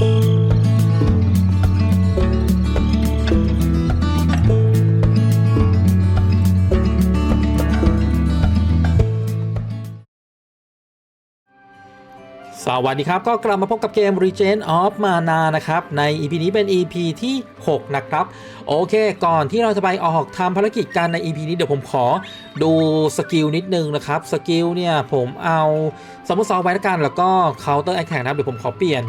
ส วัสดีครับ ก็กลับมาพบกับเกม Regen of Mana นะครับ ใน EP นี้เป็น EP ที่ 6 นะครับ โอเค ก่อนที่เราจะไปออกทำภารกิจกันใน EP นี้เดี๋ยวผมขอดูสกิลนิดนึงนะครับ สกิลเนี่ยผมเอาสมุทรซอไว้ละกันแล้วก็ Counter Attack นะครับ เดี๋ยวผมขอเปลี่ยน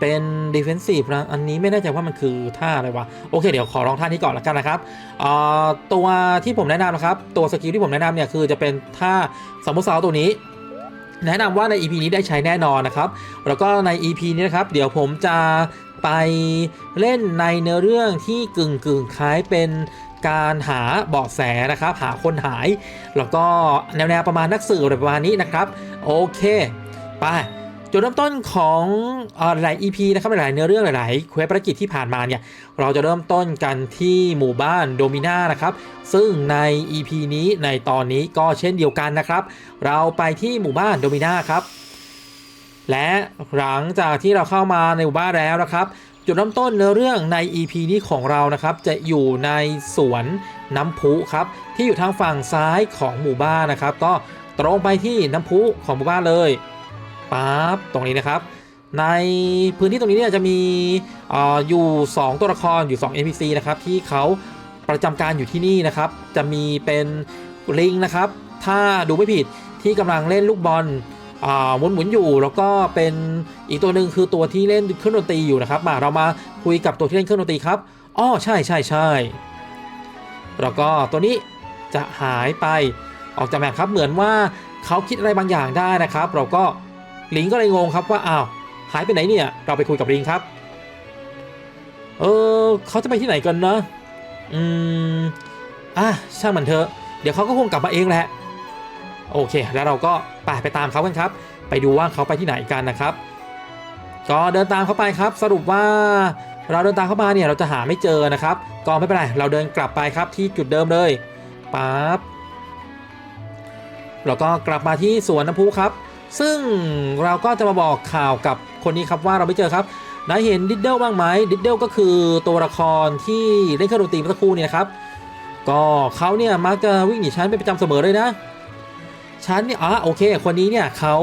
เป็น Defensive นะ อันนี้ไม่แน่ใจว่ามันคือท่าอะไรวะ โอเค เดี๋ยวขอลองท่านี้ก่อนละกันนะครับ ตัวที่ผมแนะนำนะครับ ตัวสกิลที่ผมแนะนำเนี่ยคือจะเป็นท่าสมุทรซอตัวนี้ แนะนำว่าใน EP นี้ได้ใช้แน่นอนนะครับ แล้วก็ใน EP นี้นะครับ เดี๋ยวผมจะไปเล่นในเนื้อเรื่องที่กึ่งกึ่งคล้ายเป็นการหาเบาะแสนะครับ หาคนหาย แล้วก็แนวๆประมาณนักสืบอะไรประมาณนี้นะครับ โอเค ไป จุดเริ่มต้นของอหลาย EP นะครับหลายเนื้อเรื่องหลายๆเควสภารกิจที่ผ่านมาเนี่ยเราจะเริ่มต้นกันที่หมู่บ้านโดมิน่านะครับซึ่งใน EP นี้ในตอนนี้ก็เช่นเดียวกันนะครับ เราไปที่หมู่บ้านโดมิน่าครับและหลังจากที่เราเข้ามาในหมู่บ้านแล้วนะครับ จุดเริ่มต้นเนื้อเรื่องใน EP นี้ของเรานะครับ จะอยู่ในสวนน้ำพุครับที่อยู่ทางฝั่งซ้ายของหมู่บ้านนะครับ ก็ตรงไปที่น้ำพุของหมู่บ้านเลย ปั๊บตรงนี้นะครับ ในพื้นที่ตรงนี้เนี่ยจะมีออยู่ 2 ตัวละครอยู่ 2 NPC นะครับที่เขาประจำการอยู่ที่นี่นะครับ จะมีเป็นลิงนะครับ ถ้าดูไม่ผิดที่กำลังเล่นลูกบอลอ่าหมุนหมุนอยู่แล้วก็เป็นอีกตัวหนึ่งคือตัวที่เล่นเครื่องดนตรีอยู่นะครับ มาเรามาคุยกับตัวที่เล่นเครื่องดนตรีครับอ้อใช่ใช่ใช่แล้วก็ตัวนี้จะหายไปออกจากแมปครับเหมือนว่าเขาคิดอะไรบางอย่างได้นะครับ เราก็ ลิงก็เลยงงครับว่าอ้าวหายไปไหนเนี่ยเราไปคุยกับลิงครับ เออเขาจะไปที่ไหนกันนะอืมอะช่างมันเถอะเดี๋ยวเขาก็คงกลับมาเองแหละโอเค แล้วเราก็ไปไปตามเขากันครับ ไปดูว่าเขาไปที่ไหนกันนะครับ ก็เดินตามเขาไปครับ สรุปว่าเราเดินตามเข้ามาเนี่ยเราจะหาไม่เจอนะครับ ก็ไม่เป็นไรเราเดินกลับไปครับที่จุดเดิมเลยปั๊บเราก็กลับมาที่สวนน้ำพุครับ ซึ่งเราก็จะมาบอกข่าวกับคนนี้ครับว่าเราไม่เจอครับนายเห็นดิดเดิลบ้างไหมดิดเดิลก็คือตัวละครที่เล่นเครื่องดนตรีเมื่อสักครู่เนี่ยครับก็เขาเนี่ยมักจะวิ่งหนีฉันเป็นประจำเสมอเลยนะฉันเนี่ยอ๋อโอเค คนนี้เนี่ยเขา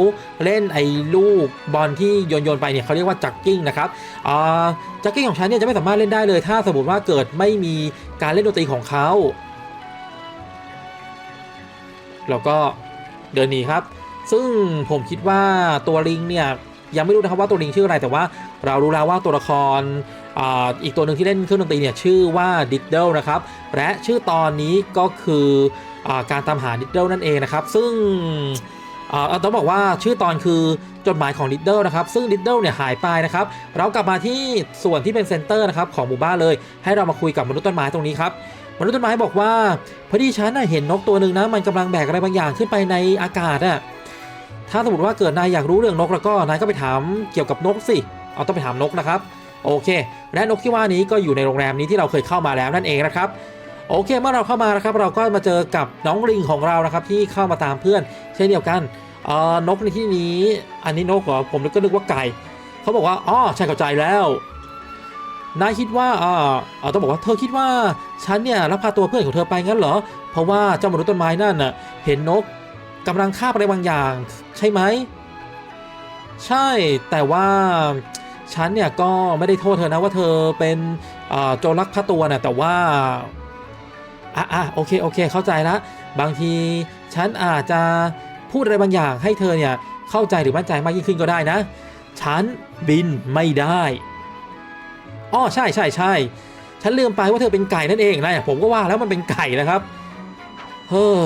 เล่นไอ้ลูกบอลที่โยนโยนไปเนี่ยเขาเรียกว่าจักกิ้งนะครับอ่าจักกิ้งของฉันเนี่ยจะไม่สามารถเล่นได้เลย ถ้าสมมติว่าเกิดไม่มีการเล่นดนตรีของเขาแล้วก็เดินหนีครับ ซึ่งผมคิดว่าตัวลิงเนี่ยยังไม่รู้นะครับว่าตัวลิงชื่ออะไรแต่ว่าเรารู้แล้วว่าตัวละครออีกตัวหนึ่งที่เล่นเครื่องดนตรีเนี่ยชื่อว่าดิดเดิลนะครับและชื่อตอนนี้ก็คืออการตามหาดิดเดิลนั่นเองนะครับ ซึ่งเอาต้องบอกว่าชื่อตอนคือจดหมายของดิดเดิลนะครับ ซึ่งดิดเดิลเนี่ยหายไปนะครับ เรากลับมาที่ส่วนที่เป็นเซ็นเตอร์นะครับของหมู่บ้านเลย ให้เรามาคุยกับมนุษย์ต้นไม้ตรงนี้ครับมนุษย์ต้นไม้บอกว่าพอดีฉันเห็นนกตัวหนึ่งนะมันกำลังแบกอะไรบางอย่างขึ้นไปในอากาศอะ ถ้าสมมติว่าเกิดนายอยากรู้เรื่องนกแล้วก็นายก็ไปถามเกี่ยวกับนกสิ เอาต้องไปถามนกนะครับ โอเค และนกที่ว่านี้ก็อยู่ในโรงแรมนี้ที่เราเคยเข้ามาแล้วนั่นเองนะครับโอเค เมื่อเราเข้ามานะครับเราก็มาเจอกับน้องลิงของเรานะครับที่เข้ามาตามเพื่อน เช่นเดียวกันเอ่อนกในที่นี้ อันนี้นกเหรอผมก็นึกว่าไก่เขาบอกว่าอ๋อใช่เข้าใจแล้วนายคิดว่าอ่าเออต้องบอกว่าเธอคิดว่าฉันเนี่ยลักพาตัวเพื่อนของเธอไปงั้นเหรอเพราะว่าเจ้ามนุษย์ต้นไม้นั่นน่ะเห็นนก กำลังคาบอะไรบางอย่าง ใช่ไหม ใช่แต่ว่าฉันเนี่ยก็ไม่ได้โทษเธอนะว่าเธอเป็นโจรลักพาตัวนะแต่ว่าอะอะโอเคโอเคเข้าใจละบางทีฉันอาจจะพูดอะไรบางอย่างให้เธอเนี่ยเข้าใจหรือมั่นใจมากยิ่งขึ้นก็ได้นะ ฉันบินไม่ได้อ๋อใช่ใช่ใช่ฉันลืมไปว่าเธอเป็นไก่นั่นเองนะผมก็ว่าแล้วมันเป็นไก่นะครับเฮ้อ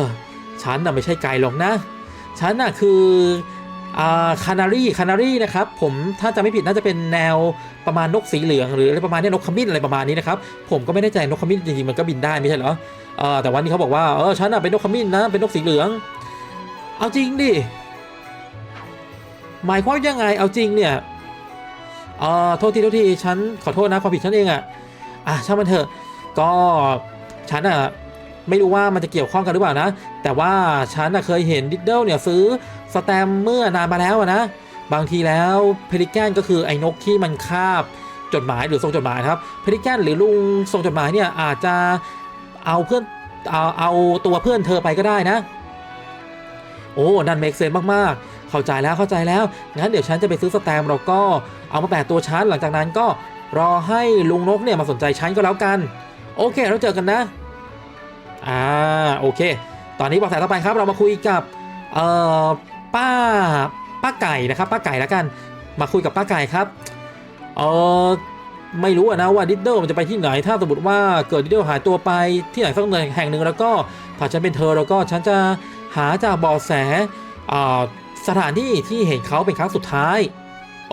ฉันน่ะไม่ใช่ไก่หรอกนะ ฉันน่ะคืออ่าคานารีคานารีนะครับ ผมถ้าจะไม่ผิดน่าจะเป็นแนวประมาณนกสีเหลืองหรืออะไรประมาณนี้นกขมิ้นอะไรประมาณนี้นะครับ ผมก็ไม่แน่ใจนกขมิ้นจริงๆมันก็บินได้ไม่ใช่เหรอแต่วันนี้เขาบอกว่าเออฉันน่ะเป็นนกขมิ้นนะเป็นนกสีเหลือง เอาจริงดิหมายความยังไงเอาจริงเนี่ยเอ่อโทษทีโทษทีฉันขอโทษนะความผิดฉันเองอะอะช่างมันเถอะก็ฉันอะ ไม่รู้ว่ามันจะเกี่ยวข้องกันหรือเปล่านะ แต่ว่าฉันเคยเห็นดิดเดิลเนี่ยซื้อสแตมเมื่อนานมาแล้วอะนะ บางทีแล้วเพลิแกนก็คือไอ้นกที่มันคาบจดหมายหรือส่งจดหมายครับเพลิแกนหรือลุงส่งจดหมายเนี่ยอาจจะเอาเพื่อนเอาเอาตัวเพื่อนเธอไปก็ได้นะ โอ้นั่นเมกเซนมากๆ เข้าใจแล้วเข้าใจแล้ว งั้นเดี๋ยวฉันจะไปซื้อสแตมป์เราก็เอามาแปะตัวฉันหลังจากนั้นก็รอให้ลุงนกเนี่ยมาสนใจฉันก็แล้วกัน โอเค เราเจอกันนะ อ่าโอเค ตอนนี้บอกสายต่อไปครับ เรามาคุยกับเอ่อป้าป้าไก่นะครับ ป้าไก่แล้วกัน มาคุยกับป้าไก่ครับเออไม่รู้อะนะว่าดิดเดิลมันจะไปที่ไหน ถ้าสมมติว่าเกิดดิดเดิลหายตัวไปที่ไหนสักแห่งหนึ่งแล้วก็ถ้าฉันเป็นเธอแล้วก็ฉันจะหาจากเบาะแสอ่าสถานที่ที่เห็นเขาเป็นครั้งสุดท้าย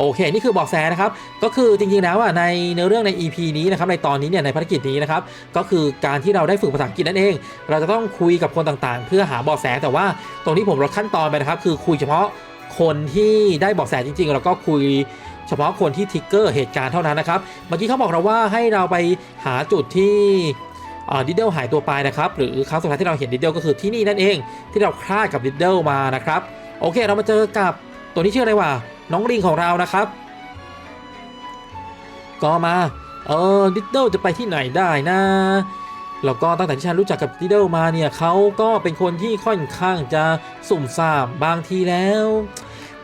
โอเค นี่คือบอกแสนะครับ ก็คือจริงๆแล้วอะในเนื้อเรื่องใน EP นี้นะครับในตอนนี้เนี่ยในภารกิจนี้นะครับก็คือการที่เราได้ฝึกภาษาอังกฤษนั่นเอง เราจะต้องคุยกับคนต่างๆ เพื่อหาเบาะแสแต่ว่าตรงนี้ผมลดขั้นตอนไปนะครับ คือคุยเฉพาะคนที่ได้เบาะแสจริงๆ แล้วก็คุยเฉพาะคนที่ทิกเกอร์เหตุการณ์เท่านั้นนะครับ เมื่อกี้เขาบอกเราว่าให้เราไปหาจุดที่ดิดเดิลหายตัวไปนะครับ หรือครั้งสุดท้ายที่เราเห็นดิดเดิลก็คือที่นี่นั่นเอง ที่เราคลาดกับดิดเดิลมานะครับ โอเค เรามาเจอกับตัวนี้ชื่ออะไรวะ น้องลิงของเรานะครับ ก็มา เออดิดเดิลจะไปที่ไหนได้นะแล้วก็ตั้งแต่ที่ฉันรู้จักกับดิดเดิลมาเนี่ยเขาก็เป็นคนที่ค่อนข้างจะสุ่มซ่ามบางทีแล้ว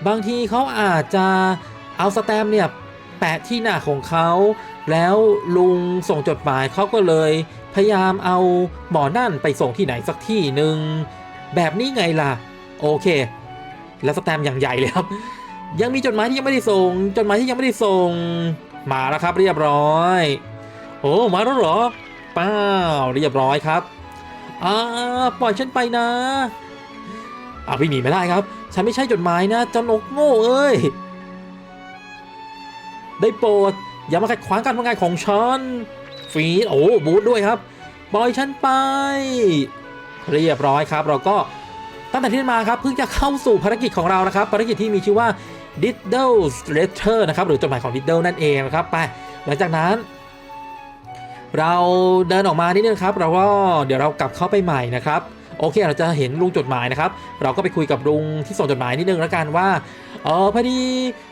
บางทีเขาอาจจะเอาสแตมเนี่ยแปะที่หน้าของเขาแล้วลุงส่งจดหมายเขาก็เลยพยายามเอาหมอนั่นไปส่งที่ไหนสักที่หนึ่งแบบนี้ไงล่ะ โอเค แล้วสแตมอย่างใหญ่เลยครับ ยังมีจดหมายที่ยังไม่ได้ส่ง จดหมายที่ยังไม่ได้ส่ง มาแล้วครับ เรียบร้อย โอ้มาแล้วเหรอป้าเรียบร้อยครับอ่าปล่อยฉันไปนะอ่าวิ่หนีไม่ได้ครับ ฉันไม่ใช่จดหมายนะเจ้านกโง่เอ้ยได้โปรดอย่ามาขัดขวางการทำงานของฉันฟีดโอ้บูทด้วยครับปล่อยฉันไป เรียบร้อยครับ เราก็ตั้งแต่ที่มาครับเพิ่งจะเข้าสู่ภารกิจของเรานะครับ ภารกิจที่มีชื่อว่า Diddle's Letter นะครับหรือจดหมายของ Diddle นั่นเองนะครับไปหลังจากนั้น เราเดินออกมานิดนึงครับ เราก็เดี๋ยวเรากลับเข้าไปใหม่นะครับโอเคเราจะเห็นลุงจดหมายนะครับ เราก็ไปคุยกับลุงที่ส่งจดหมายนิดนึงแล้วกันว่าเออพอดี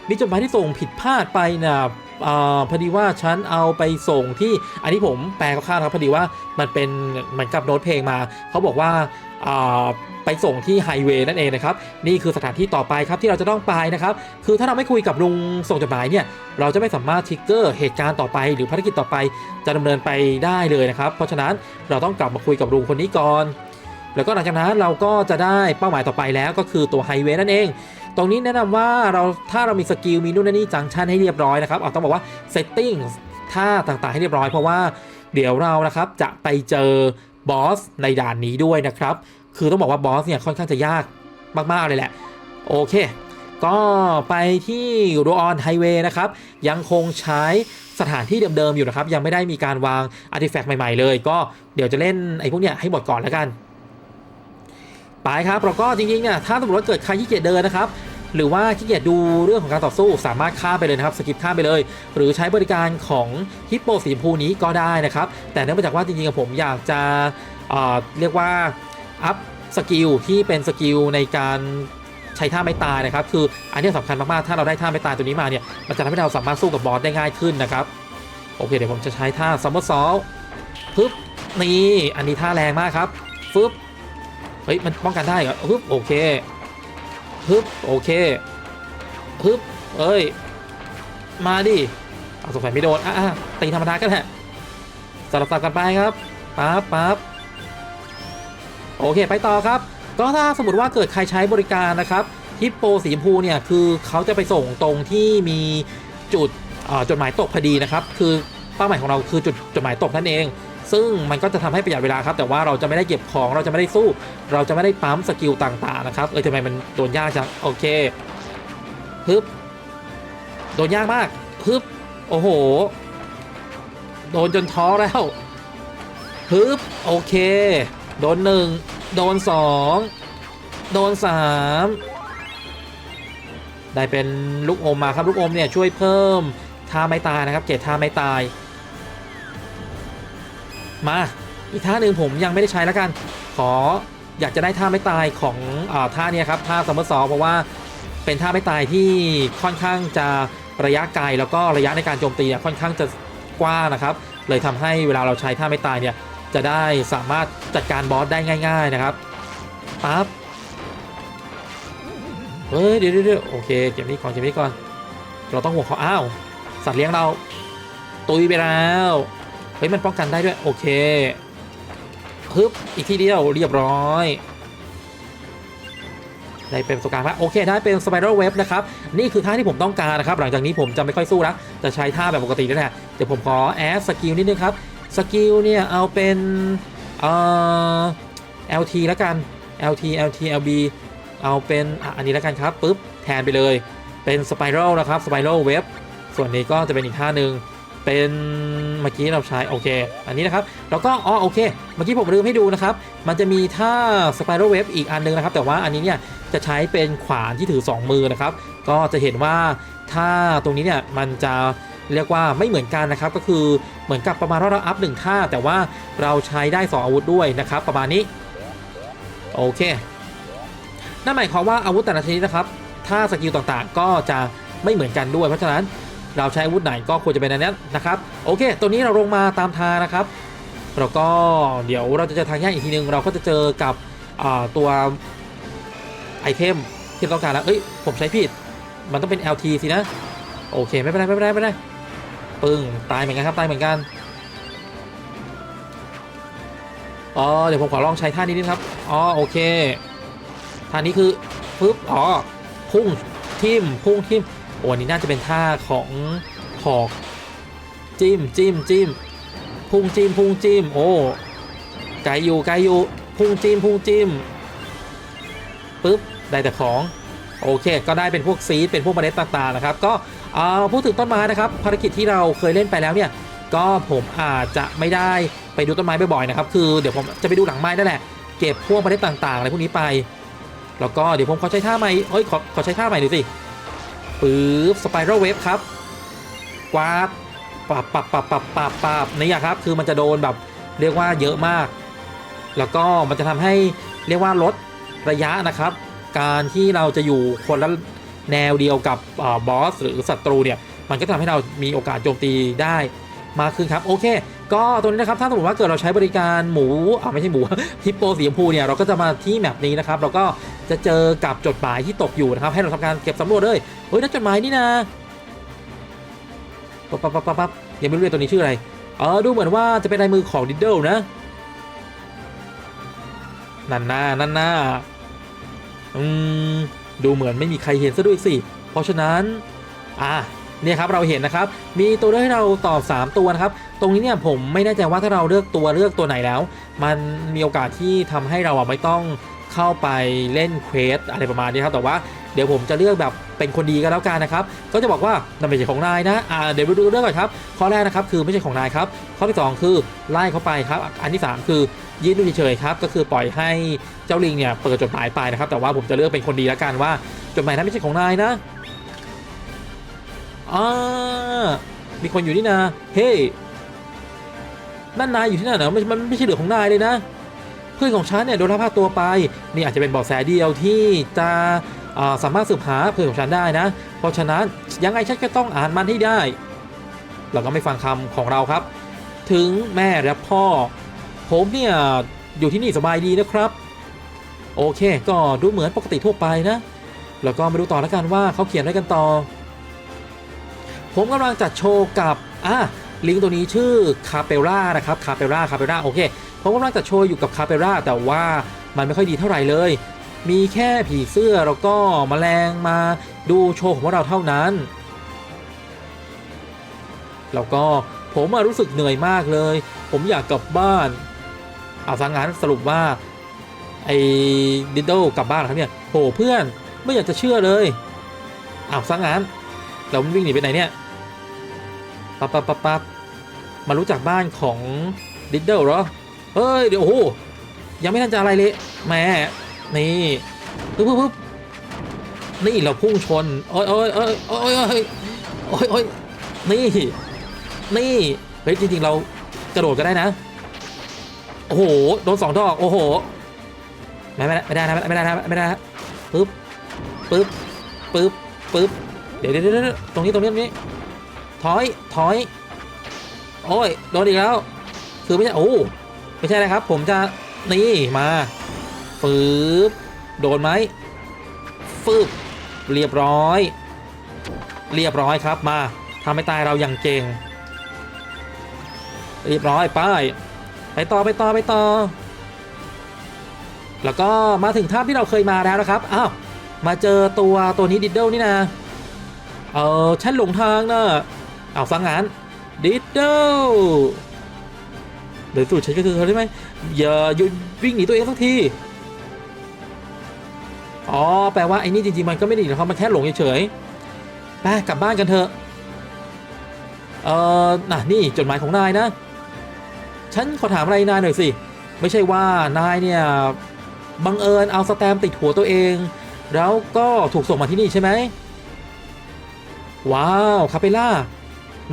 มีจดหมายที่ส่งผิดพลาดไปนะเออพอดีว่าฉันเอาไปส่งที่อันนี้ผมแปลคร่าวๆนะครับพอดีว่ามันเป็นเหมือนกับโน้ตเพลงมาเขาบอกว่าอ่า ไปส่งที่ไฮเวย์นั่นเองนะครับนี่คือสถานที่ต่อไปครับที่เราจะต้องไปนะครับคือถ้าเราไม่คุยกับลุงส่งจดหมายเนี่ยเราจะไม่สามารถทิกเกอร์เหตุการณ์ต่อไป หรือภารกิจต่อไปจะดำเนินไปได้เลยนะครับ เพราะฉะนั้นเราต้องกลับมาคุยกับลุงคนนี้ก่อน แล้วก็หลังจากนั้นเราก็จะได้เป้าหมายต่อไปแล้วก็คือตัวไฮเวย์นั่นเองตรงนี้แนะนำว่าเราถ้าเรามีสกิลมีนู่นนนนี่จังชันให้เรียบร้อยนะครับเอาต้องบอกว่าเซตติ้งท่าต่างๆให้เรียบร้อยเพราะว่าเดี๋ยวเรานะครับจะไปเจอบอสในด่านนี้ด้วยนะครับ คือต้องบอกว่าบอสเนี่ยค่อนข้างจะยากมากๆเลยแหละ โอเค ก็ไปที่โรออนไฮเวย์นะครับ ยังคงใช้สถานที่เดิมๆอยู่นะครับ ยังไม่ได้มีการวางอาร์ติแฟกต์ใหม่ๆเลย ก็เดี๋ยวจะเล่นไอ้พวกเนี้ยให้หมดก่อนแล้วกันไปครับเราก็จริงๆเนี่ยถ้าสมมติว่าเกิดใครขี้เกียจเดินนะครับหรือว่าขี้เกียจดูเรื่องของการต่อสู้สามารถข้ามไปเลยนะครับสกิปข้ามไปเลย หรือใช้บริการของฮิปโปสีชมพูนี้ก็ได้นะครับ แต่เนื่องจากว่าจริงๆผมอยากจะเเรียกว่า อัพสกิลที่เป็นสกิลในการใช้ท่าไม่ตายนะครับ คืออันนี้สำคัญมากๆ ถ้าเราได้ท่าไม่ตายตัวนี้มาเนี่ย มันจะทำให้เราสามารถสู้กับบอสได้ง่ายขึ้นนะครับ โอเค เดี๋ยวผมจะใช้ท่าซัมเมอร์ซอลปึ๊บ นี่ อันนี้ท่าแรงมากครับฟึบ เฮ้ย มันป้องกันได้เหรอฮึบโอเคฮึบโอเคฮึบเอ้ย มาดิ เอาสงสัยไม่โดนอะอะตีธรรมดาก็แหละสลับสับกันไปครับ ปั๊บปั๊บ โอเค ไปต่อครับ ก็ถ้าสมมติว่าเกิดใครใช้บริการนะครับฮิปโปสีชมพูเนี่ยคือเขาจะไปส่งตรงที่มีจุดจดหมายตกพอดีนะครับ คือเป้าหมายของเราคือจุดจดหมายตกนั่นเอง ซึ่งมันก็จะทำให้ประหยัดเวลาครับ แต่ว่าเราจะไม่ได้เก็บของเราจะไม่ได้สู้ เราจะไม่ได้ปั๊มสกิลต่างๆนะครับเออทำไมมันโดนยากจังโอเคฮึบโดนยากมากฮึบโอ้โห โดนจนท้อแล้วฮึบโอเค โดนหนึ่งโดนสองโดนสามได้เป็นลูกอมมาครับลูกอมเนี่ยช่วยเพิ่มท่าไม่ตายนะครับเกรดท่าไม่ตาย มาอีกท่าหนึ่งผมยังไม่ได้ใช้แล้วกัน ขออยากจะได้ท่าไม่ตายของอท่าเนี้ครับท่าซมมอร์ซอเพราะว่าเป็นท่าไม่ตายที่ค่อนข้างจะระยะไกลแล้วก็ระยะในการโจมตีเนี่ยค่อนข้างจะกว้างนะครับ เลยทำให้เวลาเราใช้ท่าไม่ตายเนี่ย จะได้สามารถจัดการบอสได้ง่าย ๆนะครับปั๊บเฮ้ยเดี๋ยวเดี๋ยวโอเคเก็บนี้ก่อนเก็บนี้ก่อน เราต้องห่วงเขาอ้าวสัตว์เลี้ยงเรา ตุยไปแล้วเฮ้ยมันป้องกันได้ด้วยโอเคฮึบอีกทีเดียวเรียบร้อยได้เป็นประสบการณ์ว่าโอเคได้เป็นสไปรัลเว็บนะครับ นี่คือท่าที่ผมต้องการนะครับ หลังจากนี้ผมจะไม่ค่อยสู้แล้วจะใช้ท่าแบบปกตินี่แหละเดี๋ยวผมขอแอดสกิลนิดนึงครับ สกิลเนี่ย เอาเป็นเอ่อ LT แล้วกัน LT LT LB เอาเป็นอ,อันนี้แล้วกันครับปุ๊บแทนไปเลยเป็นสไปรัลนะครับสไปรัลเว็บส่วนนี้ก็จะเป็นอีกท่าหนึ่งเป็นเมื่อกี้เราใช้โอเค อันนี้นะครับแล้วก็อ๋อโอเค เมื่อกี้ผมลืมให้ดูนะครับ มันจะมีท่าสไปรัลเว็บอีกอันนึงนะครับ แต่ว่าอันนี้เนี่ยจะใช้เป็นขวานที่ถือ 2 มือนะครับ ก็จะเห็นว่าท่าตรงนี้เนี่ยมันจะ เรียกว่าไม่เหมือนกันนะครับก็คือเหมือนกับประมาณว่าเราอัพหนึ่งท่า แต่ว่าเราใช้ได้ 2 อาวุธด้วยนะครับ ประมาณนี้ โอเค นั่นหมายความว่าอาวุธแต่ละชนิดนะครับ ถ้าสกิลต่างๆ ก็จะไม่เหมือนกันด้วย เพราะฉะนั้นเราใช้อาวุธไหนก็ควรจะเป็นอันนั้นนะครับ โอเค ตัวนี้เราลงมาตามทางนะครับแล้วก็เดี๋ยวเราจะเจอทางแยกอีกทีนึง เราก็จะเจอกับตัวไอเทมที่เราต้องการแล้ว เอ้ย ผมใช้ผิด มันต้องเป็น LT สินะ โอเค ไม่เป็นไร ไม่เป็นไร ไม่เป็นไร ปึ้งตายเหมือนกันครับตายเหมือนกันอ๋อเดี๋ยวผมขอลองใช้ท่านี้นิดครับอ๋อโอเคท่านี้คือปึ๊บอ๋อพุ่งทิมพุ่งทิมโอ้ันนี้น่าจะเป็นท่าของหอกจิ้มจิ้มจิ้มพุ่งจิ้มพุ่งจิ้มโอ้ไกลอยู่ไกลอยู่พุ่งจิ้มพุ่งจิ้มปึ๊บได้แต่ของโอเค ก็ได้เป็นพวกซีดเป็นพวกเมล็ดต่างๆนะครับ ก็ อ่อพูดถึงต้นไม้นะครับภารกิจที่เราเคยเล่นไปแล้วเนี่ยก็ผมอาจจะไม่ได้ไปดูต้นไม้บ่อยๆนะครับคือเดี๋ยวผมจะไปดูหลังไม้นั่นแหละเก็บพวกเมล็ดต่างๆอะไรพวกนี้ไป แล้วก็เดี๋ยวผมขอใช้ท่าใหม่เอ้ยขอขอใช้ท่าใหม่ดูสิปึ๊บสไปรัลเวฟครับกวาดปับปับปับปับปับปับนี่อะครับคือมันจะโดนแบบเรียกว่าเยอะมาก แล้วก็มันจะทำให้เรียกว่าลดระยะนะครับ การที่เราจะอยู่คนละ แนวเดียวกับบอสหรือศัตรูเนี่ยมันก็ทำให้เรามีโอกาสโจมตีได้มากขึ้นครับโอเค ก็ตัวนี้นะครับถ้าสมมติว่าเกิดเราใช้บริการหมูอ่าไม่ใช่หมูฮิปโปสีชมพูเนี่ยเราก็จะมาที่แมปนี้นะครับเราก็จะเจอกับจดหมายที่ตกอยู่นะครับให้เราทำการเก็บสำรวจเลยเฮ้ยนั่นจดหมายนี่นะปั๊บปั๊บปั๊บปั๊บปั๊บยังไม่รู้เลยตัวนี้ชื่ออะไรเออดูเหมือนว่าจะเป็นลายมือของดิดเดิลนะนั่นหน้านั่นหน้าอืม ดูเหมือนไม่มีใครเห็นซะด้วยสิ เพราะฉะนั้น อะเนี่ยครับเราเห็นนะครับ มีตัวเลือกให้เราตอบ 3 ตัวนะครับ ตรงนี้เนี่ยผมไม่แน่ใจว่าถ้าเราเลือกตัวเลือกตัวไหนแล้ว มันมีโอกาสที่ทำให้เราไม่ต้องเข้าไปเล่นเควสอะไรประมาณนี้ครับ แต่ว่าเดี๋ยวผมจะเลือกแบบเป็นคนดีก็แล้วกันนะครับ ก็จะบอกว่านั่นไม่ใช่ของนายนะอ่าเดี๋ยวไปดูเรื่องก่อนครับ ข้อแรกนะครับคือไม่ใช่ของนายครับ ข้อที่ 2 คือไล่เขาไปครับ อันที่ 3 คือ ยืนดูเฉยๆครับก็คือปล่อยให้เจ้าลิงเนี่ยเปิดจดหมายไปนะครับ แต่ว่าผมจะเลือกเป็นคนดีแล้วกันว่าจดหมายนั้นไม่ใช่ของนายนะอ่ามีคนอยู่นี่นะเฮ้ยนั่นนายอยู่ที่นั่นเหรอมันมันไม่ใช่เรือของนายเลยนะ เพื่อนของฉันเนี่ยโดนลักพาตัวไปนี่อาจจะเป็นเบาะแสเดียวที่จะาสามารถสืบหาเพื่อนของฉันได้นะ เพราะฉะนั้นยังไงฉันก็ต้องอ่านมันให้ได้ เราก็ไม่ฟังคำของเราครับ ถึงแม่และพ่อ ผมเนี่ย อยู่ที่นี่สบายดีนะครับ โอเค ก็ดูเหมือนปกติทั่วไปนะ แล้วก็มาดูต่อแล้วกันว่าเขาเขียนอะไรกันต่อ ผมกำลังจัดโชว์กับอะลิงตัวนี้ชื่อคาเปล่านะครับคาเปล่าคาเปล่าโอเคผมกำลังจัดโชว์อยู่กับคาเปล่าแต่ว่ามันไม่ค่อยดีเท่าไหร่เลย มีแค่ผีเสื้อแล้วก็แมลงมาดูโชว์ของเราเท่านั้น แล้วก็ผมรู้สึกเหนื่อยมากเลย ผมอยากกลับบ้าน เอาสังงานสรุปว่าไอ้ดิดโดกลับบ้านครับเนี่ยโหเพื่อนไม่อยากจะเชื่อเลยอาสังงานแล้วมันวิ่งหนีไปไหนเนี่ยปั๊บปั๊บปั๊บปั๊บมารู้จักบ้านของดิดเดิลเหรอเฮ้ยเดี๋ยวโอ้โหยังไม่ทันจะอะไรเลยแม่นี่ปึ๊บปึ๊บนี่เราพุ่งชนโอ้ยโอ้ยโอ้ยโอ้ยโอ้ยโอ้ยโอ้ยนี่นี่เฮ้ยจริงๆเรากระโดดก็ได้นะ โอ้โห โดนสองดอก โอ้โห ไม่ไม่ได้ไม่ได้นะไม่ได้นะไม่ได้นะปึ๊บ ปึ๊บ ปึ๊บ ปึ๊บเดี๋ยวเดี๋ยวเดี๋ยวตรงนี้ตรงนี้ตรงนี้ ถอย ถอย โอ้ย โดนอีกแล้ว คือไม่ใช่ โอ้ไม่ใช่นะครับ ผมจะ นี่มาฟืบโดนไหมฟืบเรียบร้อย เรียบร้อยครับมาทำให้ตายเราอย่างเก่ง เรียบร้อย ป้าย ไปต่อไปต่อไปต่อ แล้วก็มาถึงถ้ำที่เราเคยมาแล้วนะครับ อ้าว มาเจอตัวตัวนี้ดิดเดิลนี่นะเออฉันหลงทางนะเอาฟังงานดิดเดิลเดี๋ยวสูตรฉันก็คือเขาได้ไหมอย่าหยุดวิ่งหนีตัวเองสักที อ๋อ แปลว่าไอ้นี่จริงๆมันก็ไม่ไดหนีนะครับมันแค่หลงเฉยๆ ไปกลับบ้านกันเถอะ เออน่ะนี่จดหมายของนายนะ ฉันขอถามอะไรนายหน่อยสิ ไม่ใช่ว่านายเนี่ยบังเอิญเอาสแตมติดหัวตัวเอง แล้วก็ถูกส่งมาที่นี่ใช่ไหมว้าวคาเปล่า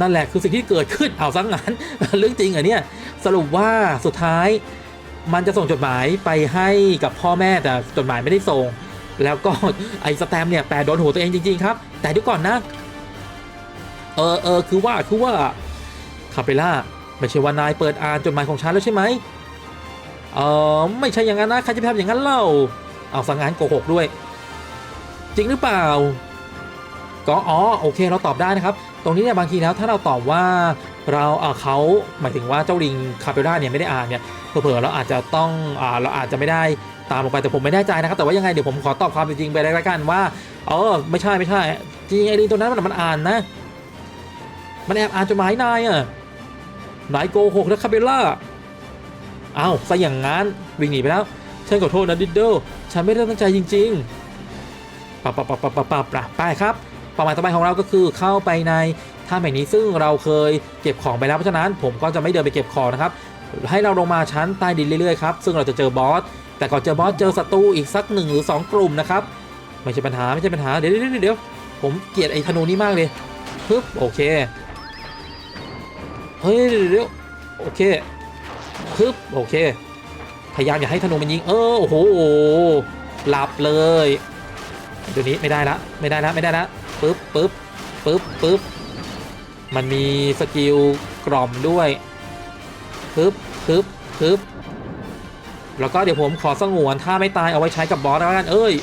นั่นแหละคือสิ่งที่เกิดขึ้นเอาซะงั้นเรื่องจริงเหรอเนี่ยสรุปว่าสุดท้ายมันจะส่งจดหมายไปให้กับพ่อแม่แต่จดหมายไม่ได้ส่ง แล้วก็ไอ้สแตมเนี่ยแปะโดนหัวตัวเองจริง ๆ ครับ แต่เดี๋ยวก่อนนะ เออเออคือว่าคือว่าคาเปล่า ไม่ใช่ว่านายเปิดอ่านจดหมายของฉันแล้วใช่ไหมเออไม่ใช่อย่างนั้นนะใครจะไปทำอย่างนั้นเล่า เอาสังงานโกหกด้วย จริงหรือเปล่า ก็อ๋อโอเคเราตอบได้นะครับ ตรงนี้เนี่ยบางทีแล้วถ้าเราตอบว่าเราเออเขาหมายถึงว่าเจ้าลิงคาเปร่าเนี่ยไม่ได้อ่านเนี่ยเผลอๆเราอาจจะต้องอเราอาจจะไม่ได้ตามลงไปแต่ผมไม่แน่ใจนะครับ แต่ว่ายังไงเดี๋ยวผมขอตอบความเป็นจริงไปเลยละกันว่าเออไม่ใช่ไม่ใช่จริงไอ้ลิงตัวนั้นมันมันอ่านนะ มันแอบอ่านจดหมายนายอะ นายโกหกนะคาเบล่าอ้าวซะอย่างงั้นวิ่งหนีไปแล้วฉันขอโทษนะดิดเดิลฉันไม่ได้ตั้งใจจริงๆปับปับปับปับปับปับปับไปครับเป้าหมายต่อไปของเราก็คือเข้าไปในถ้ำแห่งนี้ซึ่งเราเคยเก็บของไปแล้วเพราะฉะนั้นผมก็จะไม่เดินไปเก็บของนะครับ ให้เราลงมาชั้นใต้ดินเรื่อยๆครับซึ่งเราจะเจอบอสแต่ก่อนเจอบอสเจอศัตรูอีกสักหนึ่งหรือสองกลุ่มนะครับไม่ใช่ปัญหาไม่ใช่ปัญหาเดี๋ยวเดี๋ยวเดี๋ยวผมเกลียดไอ้ธนูนี้มากเลยปึ๊บโอเค เฮ้ยเดี๋ยวโอเคฮึบโอเค พยายามอย่าให้ธนูมันยิง เออโอ้โหหลับเลยเดี๋ยวนี้ไม่ได้ละไม่ได้ละไม่ได้ละปึ๊บปึ๊บปึ๊บปึ๊บมันมีสกิลกล่อมด้วยปึ๊บปึ๊บปึ๊บแล้วก็เดี๋ยวผมขอสงวนถ้าไม่ตายเอาไว้ใช้กับบอสแล้วกันเอ้ย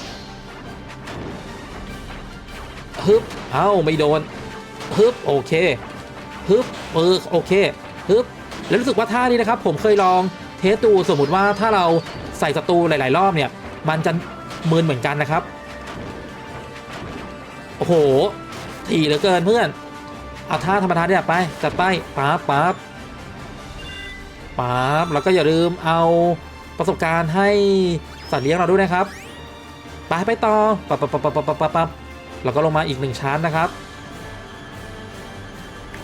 ฮึบเอ้าไม่โดนฮึบโอเค เออโอเคฮึบแล้วรู้สึกว่าท่านี้นะครับ ผมเคยลองเทสดูสมมติว่าถ้าเราใส่ศัตรูหลาย ๆ รอบเนี่ย มันจะมึนเหมือนกันนะครับ โอ้โหถี่เหลือเกินเพื่อน เอาท่าธรรมดาเนี่ยไปจัดไปป๊าบป๊าบป๊าบแล้วก็อย่าลืมเอาประสบการณ์ให้สัตว์เลี้ยงเราด้วยนะครับไปไปต่อปั๊บปั๊บปั๊บปั๊บปั๊บปั๊บแล้วก็ลงมาอีกหนึ่งชั้นนะครับ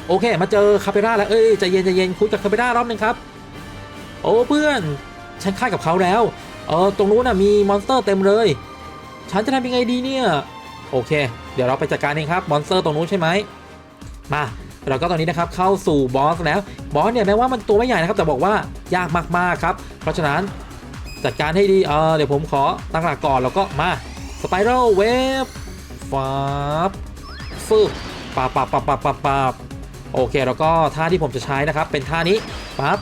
โอเค มาเจอคาเปร่าแล้ว เอ้ยใจเย็นใจเย็นคุยกับคาเปร่ารอบหนึ่งครับ โอ้เพื่อน ฉันค่ากับเขาแล้ว เออตรงนู้นน่ะมีมอนสเตอร์เต็มเลย ฉันจะทำยังไงดีเนี่ย โอเค เดี๋ยวเราไปจัดการเองครับ มอนสเตอร์ตรงนู้นใช่ไหม มาเราก็ตอนนี้นะครับเข้าสู่บอสแล้ว บอสเนี่ยแม้ว่ามันตัวไม่ใหญ่นะครับ แต่บอกว่ายากมากๆครับ เพราะฉะนั้นจัดการให้ดี เออเดี๋ยวผมขอตั้งหลักก่อนแล้วก็มาสไปรัลเวฟฟ้าบฟึบปาบปาบปาบปาบปาบปาบ โอเค แล้วก็ท่าที่ผมจะใช้นะครับ เป็นท่านี้ปั๊บ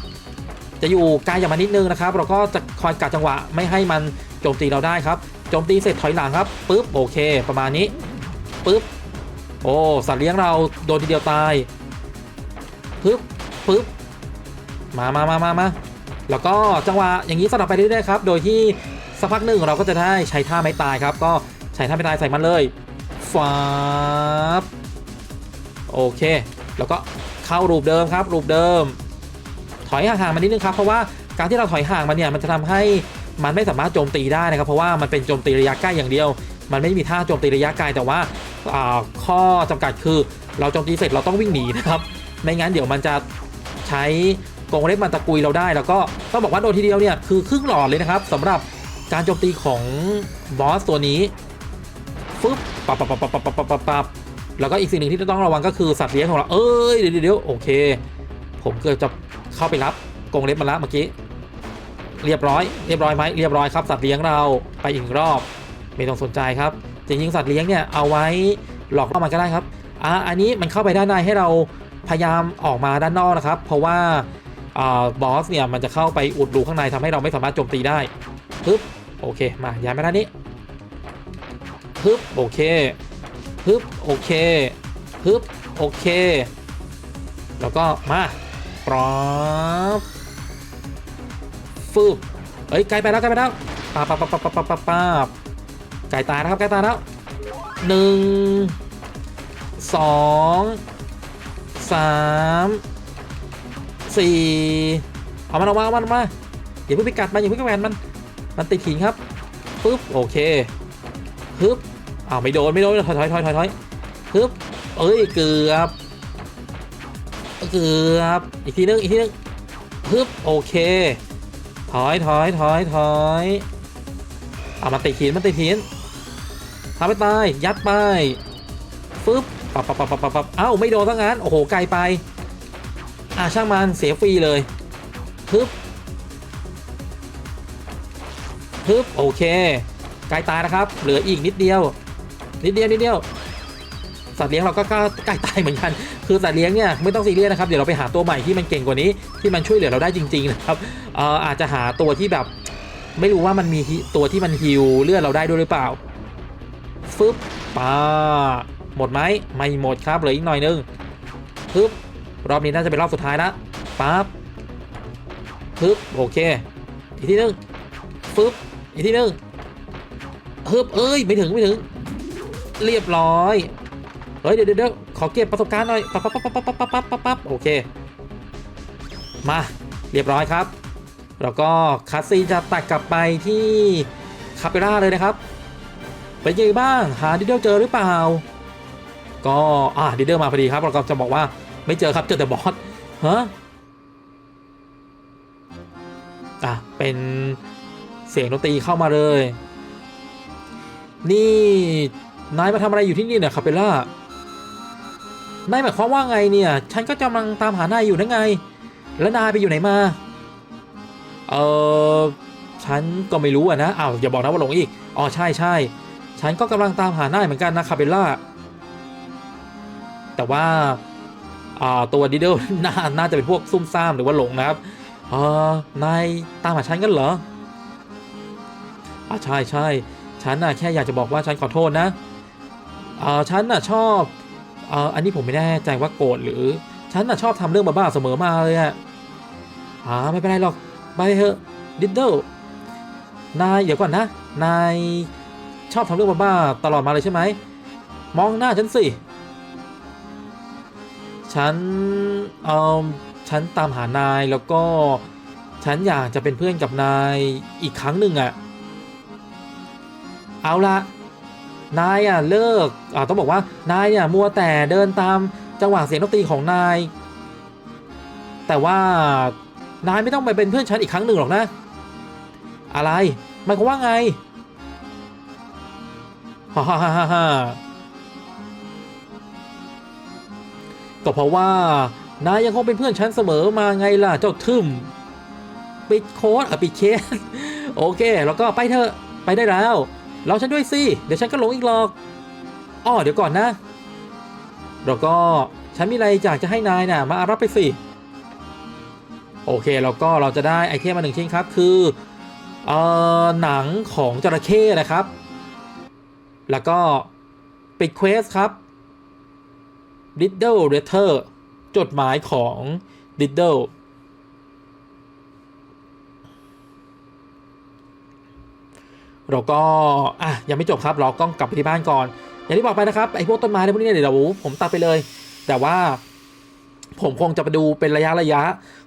จะอยู่ไกลอย่างมานิดนึงนะครับ เราก็จะคอยกัดจังหวะไม่ให้มันโจมตีเราได้ครับโจมตีเสร็จถอยหลังครับปุ๊บโอเค ประมาณนี้ปุ๊บโอ้สัตว์เลี้ยงเราโดนทีเดียวตายปึ๊บปึ๊บมามามามามาแล้วก็จังหวะอย่างนี้สลับไปเรื่อยๆครับ โดยที่สักพักหนึ่งเราก็จะได้ใช้ท่าไม้ตายครับ ก็ใช้ท่าไม้ตายใส่มันเลยฟ้าบโอเค แล้วก็เข้ารูปเดิมครับรูปเดิม ถอยห่างๆมานิดนึงครับเพราะว่าการที่เราถอยห่างมันเนี่ยมันจะทำให้มันไม่สามารถโจมตีได้นะครับ เพราะว่ามันเป็นโจมตีระยะใกล้อย่างเดียว มันไม่มีท่าโจมตีระยะไกลแต่ว่าข้อจำกัดคือเราโจมตีเสร็จเราต้องวิ่งหนีนะครับไม่งั้นเดี๋ยวมันจะใช้กองเล็บมันตะกุยเราได้ แล้วก็ต้องบอกว่าโดนทีเดียวเนี่ยคือครึ่งหลอดเลยนะครับ สำหรับการโจมตีของบอสตัวนี้ฟึบปับปับปับปับปับปับ แล้วก็อีกสิ่งหนึ่งที่ต้องระวังก็คือสัตว์เลี้ยงของเรา เอ้ยเดี๋ยวเดี๋ยวโอเค ผมเกือบจะเข้าไปรับกรงเล็บมาแล้วเมื่อกี้ เรียบร้อย เรียบร้อยไหมเรียบร้อยครับ สัตว์เลี้ยงเราไปอีกรอบ ไม่ต้องสนใจครับจจริงๆสัตว์เลี้ยงเนี่ยเอาไว้หลอกล่อมันก็ได้ครับ อ่า อันนี้มันเข้าไปด้านในให้เราพยายามออกมาด้านนอกนะครับ เพราะว่าอ่าบอสเนี่ยมันจะเข้าไปอุดรูข้างในทำให้เราไม่สามารถโจมตีได้ปึ๊บโอเค มาย้ายมาด้านนี้ปึ๊บโอเค ปึ๊บโอเคปึ๊บโอเค แล้วก็มาปรอบฟึบเอ้ยไกลไปแล้วไกลไปแล้วปาบปาบปาบปาบปาบปาบปาไก่ตายนะครับไก่ตายแล้วหนึ่งสองสามสี่เอามันออกมาเอามันออกมาอย่าเพิ่งไปกัดมันอย่าเพิ่งไปแหวนมัน มันติดหินครับปึ๊บโอเคฮึบ อ้าวไม่โดนไม่โดนถอยถอยถอยถอยถอยฮึบเอ้ยเกือบเกือบอีกทีนึงอีกทีนึงฮึบโอเค ถอยถอยถอยถอยเอามาติดหินมันติดหินทำไปตายยัดไปฟึบปับปับปับปับปับปับเอ้าไม่โดนซะงั้นโอ้โหไกลไปอ่าช่างมันเสียฟรีเลยฮึบฮึบโอเคไกลตายนะครับ เหลืออีกนิดเดียว นิดเดียวนิดเดียวสัตว์เลี้ยงเราก็ก็ใกล้ตายเหมือนกัน คือสัตว์เลี้ยงเนี่ยไม่ต้องซีเรียสนะครับ เดี๋ยวเราไปหาตัวใหม่ที่มันเก่งกว่านี้ที่มันช่วยเหลือเราได้จริง ๆ นะครับเอ่ออาจจะหาตัวที่แบบไม่รู้ว่ามันมีตัวที่มันฮิวเลือดเราได้ด้วยหรือเปล่าฟึบป้าหมดไหมไม่หมดครับเหลืออีกหน่อยนึงฟึบรอบนี้น่าจะเป็นรอบสุดท้ายละปั๊บฟึบโอเค อีกทีนึงฟึบอีกทีนึงฮึบเอ้ยไม่ถึงไม่ถึง เรียบร้อย เฮ้ยเดี๋ยวเดี๋ยวเดี๋ยวขอเก็บประสบการณ์หน่อย ปั๊บปั๊บปั๊บปั๊บปั๊บปั๊บปั๊บปั๊บโอเค มาเรียบร้อยครับ แล้วก็คัสซีจะตัดกลับไปที่คาเปร่าเลยนะครับ เป็นยังไงบ้าง หาดิเดลเจอหรือเปล่า ก็อ่าดิเดลมาพอดีครับ เราก็จะบอกว่าไม่เจอครับเจอแต่บอสฮะอะเป็นเสียงดนตรีเข้ามาเลย นี่ นายมาทำอะไรอยู่ที่นี่เนี่ยคาเปล่านายหมายความว่าไงเนี่ย ฉันก็กำลังตามหานายอยู่นั่นไง แล้วนายไปอยู่ไหนมา เออฉันก็ไม่รู้อะนะอ้าวอย่าบอกนะว่าหลงอีก อ๋อใช่ใช่ ฉันก็กำลังตามหานายเหมือนกันนะคาเบลล่า แต่ว่าอ่าตัวดิเดลน่าน่าจะเป็นพวกซุ่มซ่ามหรือว่าหลงนะครับเออนายตามหาฉันกันเหรออ่าใช่ใช่ฉันน่ะแค่อยากจะบอกว่าฉันขอโทษนะ อ่าฉันน่ะชอบอ่าอันนี้ผมไม่แน่ใจว่าโกรธหรือ ฉันน่ะชอบทำเรื่องบ้าๆเสมอมาเลยอะอ่าไม่เป็นไรหรอกไปเถอะดิดเดิลนายเดี๋ยวก่อนนะ นายชอบทำเรื่องบ้าๆตลอดมาเลยใช่ไหม มองหน้าฉันสิ ฉันเออฉันตามหานายแล้วก็ฉันอยากจะเป็นเพื่อนกับนายอีกครั้งหนึ่งอะเอาละ นายอะเลิกอ่าต้องบอกว่านายเนี่ยมัวแต่เดินตามจังหวะเสียงดนตรีของนาย แต่ว่านายไม่ต้องไปเป็นเพื่อนฉันอีกครั้งหนึ่งหรอกนะ อะไรมายความว่าไงฮ่าฮ่าฮ่าฮ่าฮ่าก็เพราะว่านายยังคงเป็นเพื่อนฉันเสมอมาไงล่ะเจ้าทึมปิดโค้ดอะปิดเคสโอเค แล้วก็ไปเถอะไปได้แล้ว เรอฉันด้วยสิ เดี๋ยวฉันก็หลงอีกหรอก อ้อ เดี๋ยวก่อนนะแล้วก็ฉันมีอะไรอยากจะให้นายน่ะ มารับไปสิ โอเค แล้วก็เราจะได้ไอเทมมาหนึ่งชิ้นครับ คือ เอ่อ หนังของจระเข้นะครับ แล้วก็ปิดเควสครับ Diddle Letter จดหมายของ Diddle เราก็อะยังไม่จบครับเราต้องกลับไปที่บ้านก่อน อย่างที่บอกไปนะครับไอ้พวกต้นไม้ไพวกนี้เนี่ยเดี๋ยวผมตัดไปเลย แต่ว่าผมคงจะไปดูเป็นระยะระยะ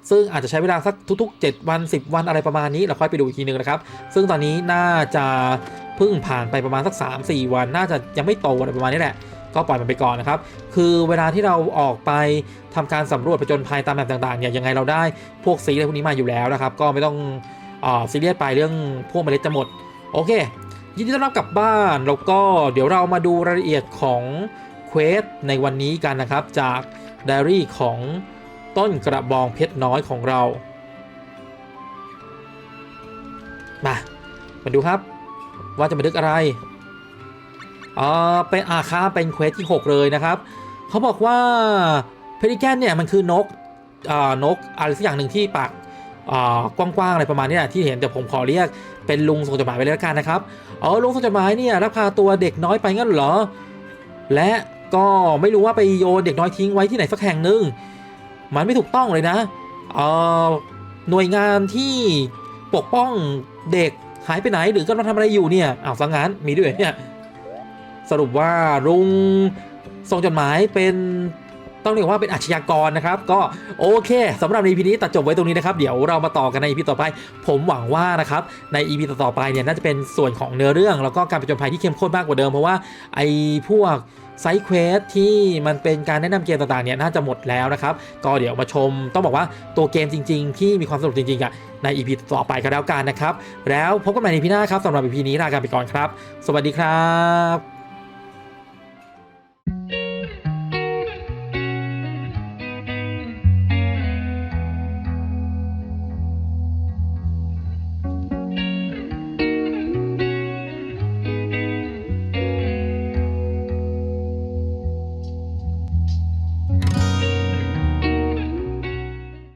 ซึ่งอาจจะใช้เวลาสักทุกๆ 7 วัน 10 วันอะไรประมาณนี้เราค่อยไปดูอีกทีนึงนะครับ ซึ่งตอนนี้น่าจะเพิ่งผ่านไปประมาณสัก 3-4 วัน น่าจะยังไม่โตอะไรประมาณนี้แหละก็ปล่อยมันไปก่อนนะครับ คือเวลาที่เราออกไปทำการสำรวจผจญภัยตามแบบต่างๆเนี่ยยังไงเราได้พวกซีอะไรพวกนี้มาอยู่แล้วนะครับ ก็ไม่ต้องอ่าซีเรียสไปเรื่องพวกเมล็ดจะหมด โอเค ยินดีต้อนรับกลับบ้านแล้วก็เดี๋ยวเรามาดูรายละเอียดของเควสในวันนี้กันนะครับ จากไดอารี่ของต้นกระบองเพชรน้อยของเรา มา มาดูครับ ว่าจะบันทึกอะไรเออเป็นอาคาเป็นเควสที่ 6 เลยนะครับ เขาบอกว่าเพลิแกนเนี่ยมันคือนกอ่านกอะไรสักอย่างหนึ่งที่ปากอ่ากว้างๆอะไรประมาณนี้ยที่เห็นแต่ผมขอเรียก เป็นลุงส่งจดหมายไปเลยละกันนะครับอ๋อลุงส่งจดหมายเนี่ยลักพาตัวเด็กน้อยไปงั้นเหรอ และก็ไม่รู้ว่าไปโยนเด็กน้อยทิ้งไว้ที่ไหนสักแห่งหนึ่งมันไม่ถูกต้องเลยนะเอ่อหน่วยงานที่ปกป้องเด็กหายไปไหนหรือกำลังทำอะไรอยู่เนี่ยอ้าวสังงานมีด้วยเนี่ยสรุปว่าลุงส่งจดหมายเป็น ต้องเรียกว่าเป็นอาชญากรนะครับก็โอเคสำหรับใน EP นี้ตัดจบไว้ตรงนี้นะครับเดี๋ยวเรามาต่อกันใน EP ต่อไป ผมหวังว่านะครับใน EP ต่อไปเนี่ยน่าจะเป็นส่วนของเนื้อเรื่อง แล้วก็การผจญภัยที่เข้มข้นมากกว่าเดิมเพราะว่าไอ้พวกไซเควสที่มันเป็นการแนะนำเกมต่างๆเนี่ยน่าจะหมดแล้วนะครับ ก็เดี๋ยวมาชมต้องบอกว่าตัวเกมจริง ๆ ที่มีความสนุกจริงๆอะใน EP ต่อไปก็แล้วกันนะครับ แล้วพบกันใหม่ใน EP หน้าครับสำหรับ EP นี้ลากันไปก่อนครับ สวัสดีครับ